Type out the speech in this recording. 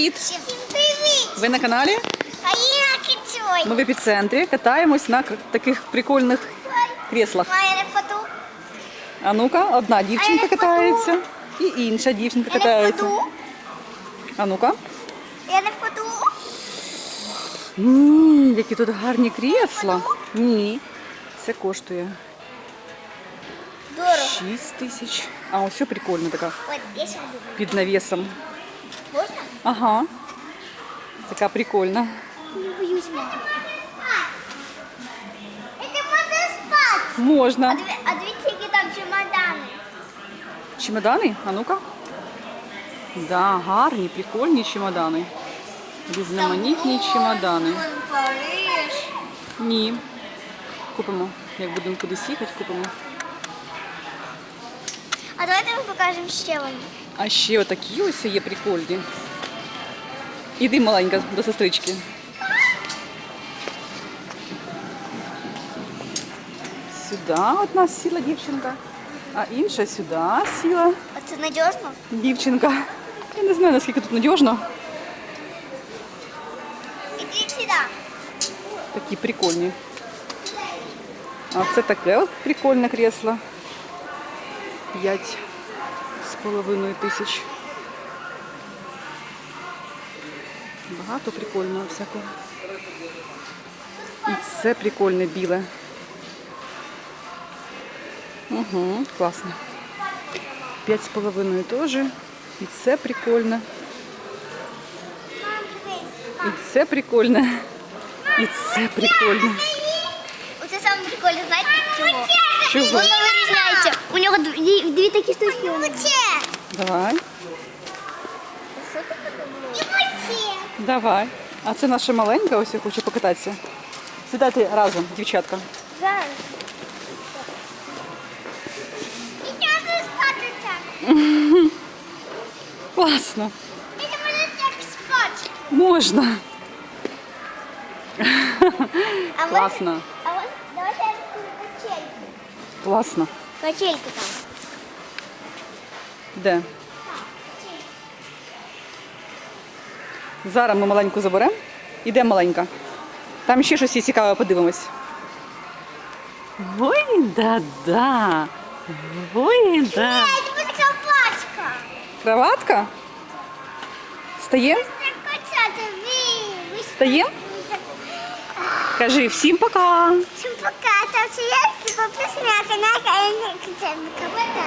Привіт! Ви на каналі? А я кицюй. Ми в епіцентрі катаємось на таких прикольних впаду. А ну-ка, одна дівчинка катається і інша дівчинка катається. А ну-ка. Я не впаду. Ні, які тут гарні крісла. Ні. Це коштує Дорого. 6 тисяч. А ось що прикольна така під навісом. Можна? Ага. Така прикольна. Не боюсь, мама. Это можно спать. А, Можна. дві, а дивіться, які там чемодани. Чемодани? А ну-ка. Да, гарні, прикольні чемодани. Різноманітні чемодани. Вон Париж. Ні. Купимо. Як будемо кудись їхати, купимо. А давайте ми покажемо ще вам. А ще отакі ось є прикольні. Іди маленька до сестрички. Сюди одна сіла дівчинка, а інша сюди сіла А це надіжно? дівчинка. Я не знаю, наскільки тут надіжно. Ідіть сюди. Такі прикольні. А це таке от прикольне кресло. П'ять З половиною тисяч. Багато прикольного всякого. І це прикольне біле. Угу, класно. П'ять з половиною теж. І це дивись. І це прикольне. І це прикольне. Оце саме прикольне, знаєте чого? Чого? Воно вирізняється. У нього дві, дві такі штучки. Оце. Давай. І оце. Давай. А це наша маленька, ось я хочу покататися. Сідайте разом, дівчатка. Зараз. І можна спати так. Класно. І не можна так спати. Можна. А ви- Класно. А ось давайте я розкажу качельку. Класно. Качельку там. Де? Зараз ми маленьку заберемо. Іде маленька. Там ще щось є цікаве, подивимось. Ой, да-да. Ой, да. Це буде. Кроватка? Стає? Це качати. Ви, ви Стає? Кажи всім пока. Всім пока. Там все є, підписуйтесь на канал, а я не качаю.